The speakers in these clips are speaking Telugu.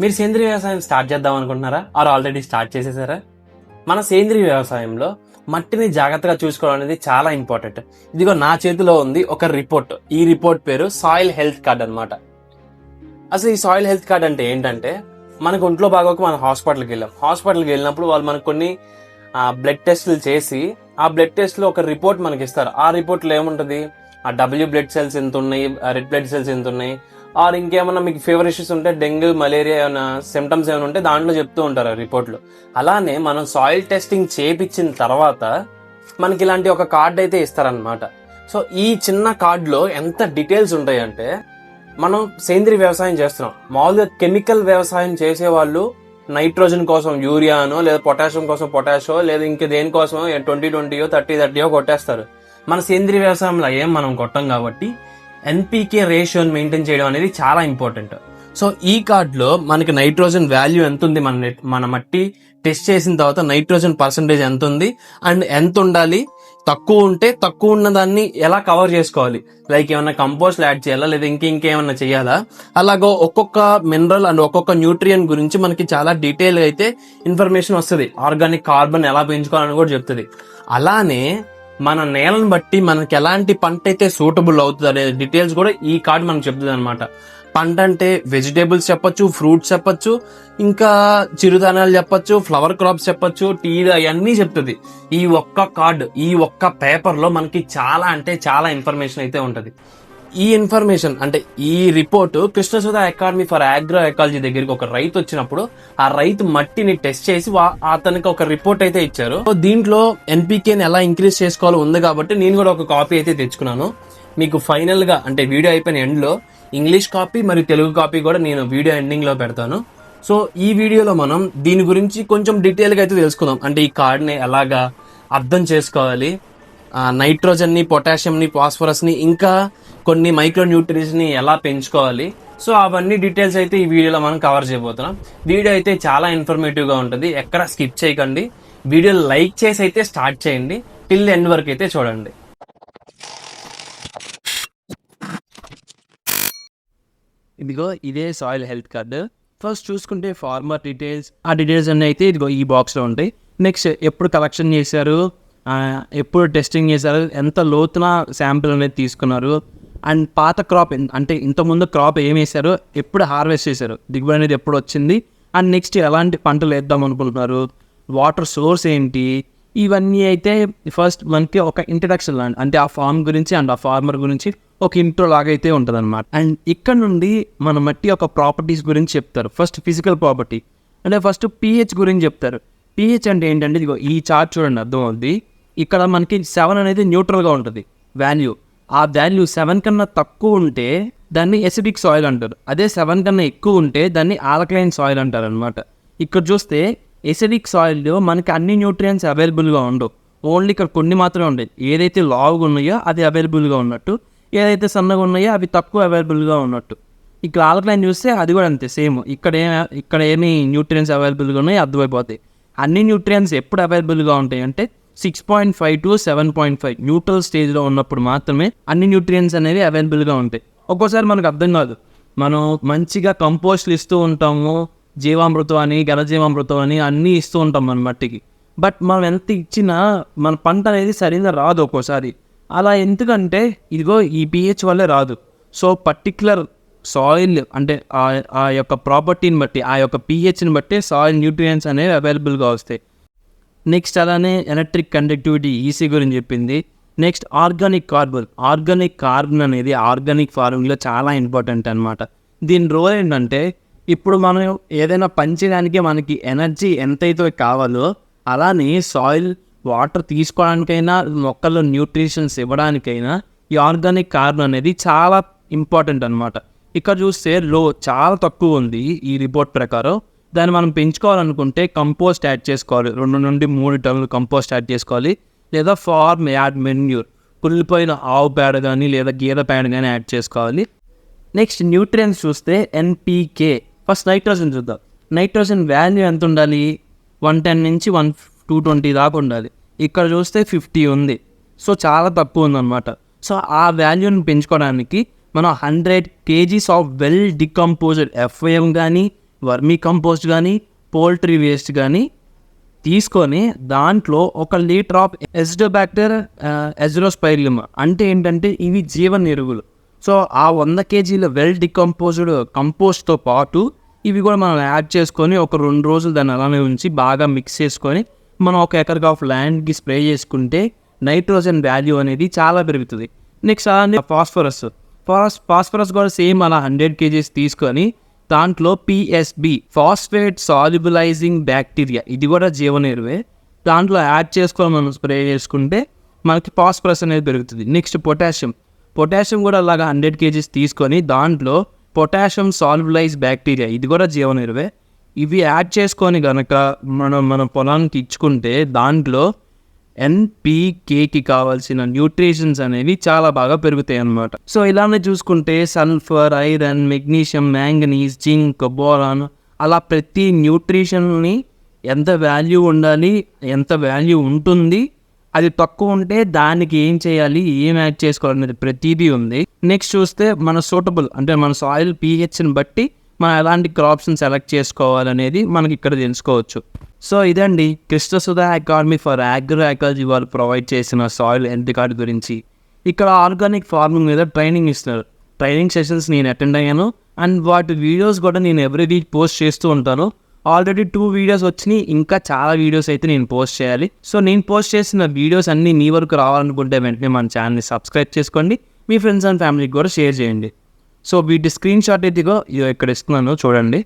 మీరు సేంద్రీయ వ్యవసాయం స్టార్ట్ చేద్దాం అనుకుంటున్నారా? ఆర్ ఆల్రెడీ స్టార్ట్ చేసేసారా? మన సేంద్రీయ వ్యవసాయంలో మట్టిని జాగ్రత్తగా చూసుకోవడం అనేది చాలా ఇంపార్టెంట్. ఇదిగో నా చేతిలో ఉంది ఒక రిపోర్ట్. ఈ రిపోర్ట్ పేరు సాయిల్ హెల్త్ కార్డ్ అనమాట అసలు ఈ సాయిల్ హెల్త్ కార్డ్ అంటే ఏంటంటే మనకు ఒంట్లో బాగోక మనం హాస్పిటల్కి వెళ్ళాం. హాస్పిటల్కి వెళ్ళినప్పుడు వాళ్ళు మనకు కొన్ని బ్లడ్ టెస్ట్లు చేసి ఆ బ్లడ్ టెస్ట్లో ఒక రిపోర్ట్ మనకి ఇస్తారు. ఆ రిపోర్ట్లో ఏముంటుంది? ఆ డబ్ల్యూ బ్లడ్ సెల్స్ ఎంత ఉన్నాయి? రెడ్ బ్లడ్ సెల్స్ ఎంత ఉన్నాయి? ఆర్ ఇంకేమన్నా మీకు ఫీవర్ ఇష్యూస్ ఉంటే డెంగ్యూ మలేరియా ఏమైనా సిమ్టమ్స్ ఏమైనా ఉంటే దాంట్లో చెప్తూ ఉంటారు ఆ రిపోర్ట్లు. అలానే మనం సాయిల్ టెస్టింగ్ చేపించిన తర్వాత మనకి ఇలాంటి ఒక కార్డ్ అయితే ఇస్తారనమాట సో ఈ చిన్న కార్డ్లో ఎంత డీటెయిల్స్ ఉంటాయంటే మనం సేంద్రీయ వ్యవసాయం చేస్తున్నాం. మామూలుగా కెమికల్ వ్యవసాయం చేసే వాళ్ళు నైట్రోజన్ కోసం యూరియానో లేదా పొటాషియం కోసం పొటాషో లేదా ఇంక దేనికోసమో ట్వంటీ ట్వంటీయో థర్టీ థర్టీయో కొట్టేస్తారు. మన సేంద్రీయ వ్యవసాయంలో ఏం మనం కొట్టం కాబట్టి ఎన్పీకే రేషియోని మెయింటైన్ చేయడం అనేది చాలా ఇంపార్టెంట్. సో ఈ కార్డ్లో మనకి నైట్రోజన్ వాల్యూ ఎంత ఉంది మన మన మట్టి టెస్ట్ చేసిన తర్వాత నైట్రోజన్ పర్సంటేజ్ ఎంత ఉంది అండ్ ఎంత ఉండాలి తక్కువ ఉంటే తక్కువ ఉన్న దాన్ని ఎలా కవర్ చేసుకోవాలి? లైక్ ఏమైనా కంపోస్ట్ యాడ్ చేయాలా? లేదా ఇంక ఇంకేమైనా చేయాలా? అలాగో ఒక్కొక్క మినరల్ అండ్ ఒక్కొక్క న్యూట్రియన్ గురించి మనకి చాలా డీటెయిల్ అయితే ఇన్ఫర్మేషన్ వస్తుంది. ఆర్గానిక్ కార్బన్ ఎలా పెంచుకోవాలని కూడా చెప్తుంది. అలానే మన నేలను బట్టి మనకి ఎలాంటి పంట అయితే సూటబుల్ అవుతుంది అనే డీటెయిల్స్ కూడా ఈ కార్డ్ మనకు చెప్తుంది అనమాట పంట అంటే వెజిటేబుల్స్ చెప్పొచ్చు ఫ్రూట్స్ చెప్పొచ్చు ఇంకా చిరుధాన్యాలు చెప్పొచ్చు ఫ్లవర్ క్రాప్స్ చెప్పొచ్చు టీ అవన్నీ చెప్తుంది. ఈ ఒక్క కార్డ్ ఈ ఒక్క పేపర్లో మనకి చాలా అంటే చాలా ఇన్ఫర్మేషన్ అయితే ఉంటుంది. ఈ ఇన్ఫర్మేషన్ అంటే ఈ report Krishnasudha academy for agro ecology దగ్గరికి ఒక రైతు వచ్చినప్పుడు ఆ రైతు మట్టిని టెస్ట్ చేసి వా- అతనికి ఒక రిపోర్ట్ అయితే ఇచ్చారు. సో దీంట్లో ఎన్పికేని ఎలా ఇంక్రీజ్ చేసుకోవాలో ఉంది కాబట్టి నేను కూడా ఒక కాపీ అయితే తెచ్చుకున్నాను. మీకు ఫైనల్గా అంటే వీడియో అయిపోయిన ఎండ్లో ఇంగ్లీష్ కాపీ మరియు తెలుగు కాపీ కూడా నేను వీడియో ఎండింగ్లో పెడతాను. సో ఈ వీడియోలో మనం దీని గురించి కొంచెం డీటెయిల్గా అయితే తెలుసుకుందాం. అంటే ఈ కార్డ్ని ఎలాగా అర్థం చేసుకోవాలి నైట్రోజన్ని పొటాషియం ని ఫాస్ఫరస్ని ఇంకా కొన్ని మైక్రో న్యూట్రియన్స్ని ఎలా పెంచుకోవాలి. సో అవన్నీ డీటెయిల్స్ అయితే ఈ వీడియోలో మనం కవర్ చేయబోతున్నాం. వీడియో అయితే చాలా ఇన్ఫర్మేటివ్గా ఉంటుంది. ఎక్కడ స్కిప్ చేయకండి. వీడియో లైక్ చేసి అయితే స్టార్ట్ చేయండి. టిల్ ఎండ్ వరకు అయితే చూడండి. ఇదిగో ఇదే సాయిల్ హెల్త్ కార్డు. ఫస్ట్ చూసుకుంటే ఫార్మర్ డీటెయిల్స్. ఆ డీటెయిల్స్ అన్నీ అయితే ఇదిగో ఈ బాక్స్లో ఉంటాయి. నెక్స్ట్ ఎప్పుడు కలెక్షన్ చేశారు? ఎప్పుడు టెస్టింగ్ చేశారు ఎంత లోతున శాంపిల్ అనేది తీసుకున్నారు అండ్ పాత క్రాప్ అంటే ఇంతకుముందు క్రాప్ ఏం వేశారు ఎప్పుడు హార్వెస్ట్ చేశారు దిగుబడి అనేది ఎప్పుడు వచ్చింది అండ్ నెక్స్ట్ ఎలాంటి పంటలు వేద్దాం అనుకుంటున్నారు వాటర్ సోర్స్ ఏంటి ఇవన్నీ అయితే ఫస్ట్ మనకి ఒక ఇంట్రడక్షన్ లాంటి అంటే ఆ ఫార్మ్ గురించి అండ్ ఆ ఫార్మర్ గురించి ఒక ఇంట్రో లాగా అయితే ఉంటుంది అనమాట అండ్ ఇక్కడ నుండి మన మట్టి యొక్క ప్రాపర్టీస్ గురించి చెప్తారు ఫస్ట్ ఫిజికల్ ప్రాపర్టీ అంటే ఫస్ట్ పిహెచ్ గురించి చెప్తారు. పిహెచ్ అంటే ఏంటంటే ఇదిగో ఈ చార్ట్ చూడండి అర్థం అవుద్ది ఇక్కడ మనకి సెవెన్ అనేది న్యూట్రల్గా ఉంటుంది వాల్యూ ఆ వాల్యూ సెవెన్ కన్నా తక్కువ ఉంటే దాన్ని ఎసిడిక్ సాయిల్ అంటారు. అదే సెవెన్ కన్నా ఎక్కువ ఉంటే దాన్ని ఆల్కలైన్ సాయిల్ అంటారు అనమాట ఇక్కడ చూస్తే ఎసిడిక్ సాయిల్లో మనకి అన్ని న్యూట్రియన్స్ అవైలబుల్గా ఉండవు. ఓన్లీ ఇక్కడ కొన్ని మాత్రమే ఉంటాయి ఏదైతే లావుగా ఉన్నాయో అది అవైలబుల్గా ఉన్నట్టు ఏదైతే సన్నగా ఉన్నాయో అవి తక్కువ అవైలబుల్గా ఉన్నట్టు. ఇక్కడ ఆల్కలైన్ చూస్తే అది కూడా అంతే సేమ్ ఇక్కడ ఏ ఇక్కడ ఏమి న్యూట్రియన్స్ అవైలబుల్గా ఉన్నాయో అర్థమైపోతాయి. అన్ని న్యూట్రియన్స్ ఎప్పుడు అవైలబుల్గా ఉంటాయి అంటే six point five to seven point five neutral స్టేజ్లో ఉన్నప్పుడు మాత్రమే అన్ని న్యూట్రియన్స్ అనేవి అవైలబుల్గా ఉంటాయి. ఒక్కోసారి మనకు అర్థం కాదు. మనం మంచిగా కంపోస్ట్లు ఇస్తూ ఉంటాము జీవామృతం అని ఘనజీవామృతం అని అన్నీ ఇస్తూ ఉంటాం మన మట్టికి. బట్ మనం ఎంత ఇచ్చినా మన పంట అనేది సరిగ్గా రాదు ఒక్కోసారి. అలా ఎందుకంటే ఇదిగో ఈ పిహెచ్ వల్లే రాదు. సో పర్టిక్యులర్ సాయిల్ అంటే ఆ- ఆ యొక్క ప్రాపర్టీని బట్టి ఆ యొక్క పిహెచ్ని బట్టి సాయిల్ న్యూట్రియన్స్ అనేవి అవైలబుల్గా వస్తాయి. నెక్స్ట్ అలానే ఎలక్ట్రిక్ కండక్టివిటీ ఈసీ గురించి చెప్పింది. Next organic carbon organic carbon అనేది ఆర్గానిక్ ఫార్మింగ్లో చాలా ఇంపార్టెంట్ అనమాట దీని రోల్ ఏంటంటే ఇప్పుడు మనం ఏదైనా పంచడానికి మనకి ఎనర్జీ ఎంతైతే కావాలో అలానే సాయిల్ వాటర్ తీసుకోవడానికైనా మొక్కల్లో న్యూట్రిషన్స్ ఇవ్వడానికైనా ఈ ఆర్గానిక్ కార్బన్ అనేది చాలా ఇంపార్టెంట్ అనమాట ఇక్కడ చూస్తే లో చాలా తక్కువ ఉంది ఈ రిపోర్ట్ ప్రకారం. దాన్ని మనం పెంచుకోవాలనుకుంటే కంపోస్ట్ యాడ్ చేసుకోవాలి. రెండు నుండి మూడు టన్నులు కంపోస్ట్ యాడ్ చేసుకోవాలి. లేదా ఫార్మ్ యాడ్ మెన్యూర్ కుళ్ళిపోయిన ఆవు పేడ కానీ లేదా గేదె పేడ కానీ యాడ్ చేసుకోవాలి. నెక్స్ట్ న్యూట్రియన్స్ చూస్తే ఎన్పీకే ఫస్ట్ నైట్రోజన్ చూద్దాం. నైట్రోజన్ వాల్యూ ఎంత ఉండాలి? వన్ టెన్ నుంచి వన్ టూ ట్వంటీ దాకా ఉండాలి. ఇక్కడ చూస్తే ఫిఫ్టీ ఉంది. సో చాలా తక్కువ ఉందన్నమాట. సో ఆ వాల్యూని పెంచుకోవడానికి మనం hundred kgs of well decomposed FIM కానీ వర్మీ కంపోస్ట్ కానీ పోల్ట్రీ వేస్ట్ కానీ తీసుకొని దాంట్లో ఒక లీటర్ ఆఫ్ ఎస్డోబ్యాక్టర్ ఎజ్రోస్పైరియం అంటే ఏంటంటే ఇవి జీవన ఎరువులు. సో ఆ వంద కేజీల వెల్ డికంపోజ్డ్ కంపోస్ట్తో పాటు ఇవి కూడా మనం యాడ్ చేసుకొని ఒక రెండు రోజులు దాన్ని అలానే ఉంచి బాగా మిక్స్ చేసుకొని మనం ఒక ఎకర్గా ఆఫ్ ల్యాండ్కి స్ప్రే చేసుకుంటే నైట్రోజన్ వాల్యూ అనేది చాలా పెరుగుతుంది. నెక్స్ట్ అలానే ఫాస్ఫరస్. ఫాస్ ఫాస్ఫరస్ కూడా సేమ్ అలా హండ్రెడ్ కేజీస్ తీసుకొని దాంట్లో పిఎస్బి ఫాస్ఫేట్ సాల్యుబులైజింగ్ బ్యాక్టీరియా ఇది కూడా జీవనిరువే. దాంట్లో యాడ్ చేసుకొని మనం స్ప్రే చేసుకుంటే మనకి ఫాస్ఫరస్ అనేది పెరుగుతుంది. నెక్స్ట్ పొటాషియం పొటాషియం కూడా అలాగా హండ్రెడ్ కేజీస్ తీసుకొని దాంట్లో పొటాషియం సాల్యుబులైజ్ బ్యాక్టీరియా ఇది కూడా జీవనెరువే. ఇవి యాడ్ చేసుకొని కనుక మనం మన పొలానికి ఇచ్చుకుంటే దాంట్లో ఎన్పికేకి కావాల్సిన న్యూట్రిషన్స్ అనేవి చాలా బాగా పెరుగుతాయి అన్నమాట. సో ఇలానే చూసుకుంటే sulphur iron magnesium manganese zinc boron అలా ప్రతి న్యూట్రిషన్ని ఎంత వాల్యూ ఉండాలి ఎంత వాల్యూ ఉంటుంది అది తక్కువ ఉంటే దానికి ఏం చేయాలి ఏం యాడ్ చేసుకోవాలి అనేది ప్రతిదీ ఉంది. నెక్స్ట్ చూస్తే మన సూటబుల్ అంటే మన సాయిల్ పీహెచ్ని బట్టి మనం ఎలాంటి క్రాప్స్ని సెలెక్ట్ చేసుకోవాలనేది మనకి ఇక్కడ తెలుసుకోవచ్చు. సో ఇదండి Krishnasudha academy for agro ecology వాళ్ళు ప్రొవైడ్ చేసిన సాయిల్ హెల్త్ కార్డ్ గురించి. ఇక్కడ ఆర్గానిక్ ఫార్మింగ్ మీద ట్రైనింగ్ ఇస్తున్నారు. ట్రైనింగ్ సెషన్స్ నేను అటెండ్ అయ్యాను. అండ్ వాటి వీడియోస్ కూడా నేను ఎవ్రీ వీక్ పోస్ట్ చేస్తూ ఉంటాను. ఆల్రెడీ టూ వీడియోస్ వచ్చినాయి. ఇంకా చాలా వీడియోస్ అయితే నేను పోస్ట్ చేయాలి. సో నేను పోస్ట్ చేసిన వీడియోస్ అన్నీ నీ వరకు రావాలనుకుంటే వెంటనే మన ఛానల్ని సబ్స్క్రైబ్ చేసుకోండి. మీ ఫ్రెండ్స్ అండ్ ఫ్యామిలీకి కూడా షేర్ చేయండి. సో వీటి స్క్రీన్ షాట్ అయితే ఇక్కడ ఇస్తున్నాను. చూడండి.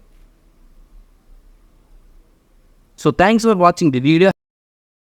So thanks for watching the video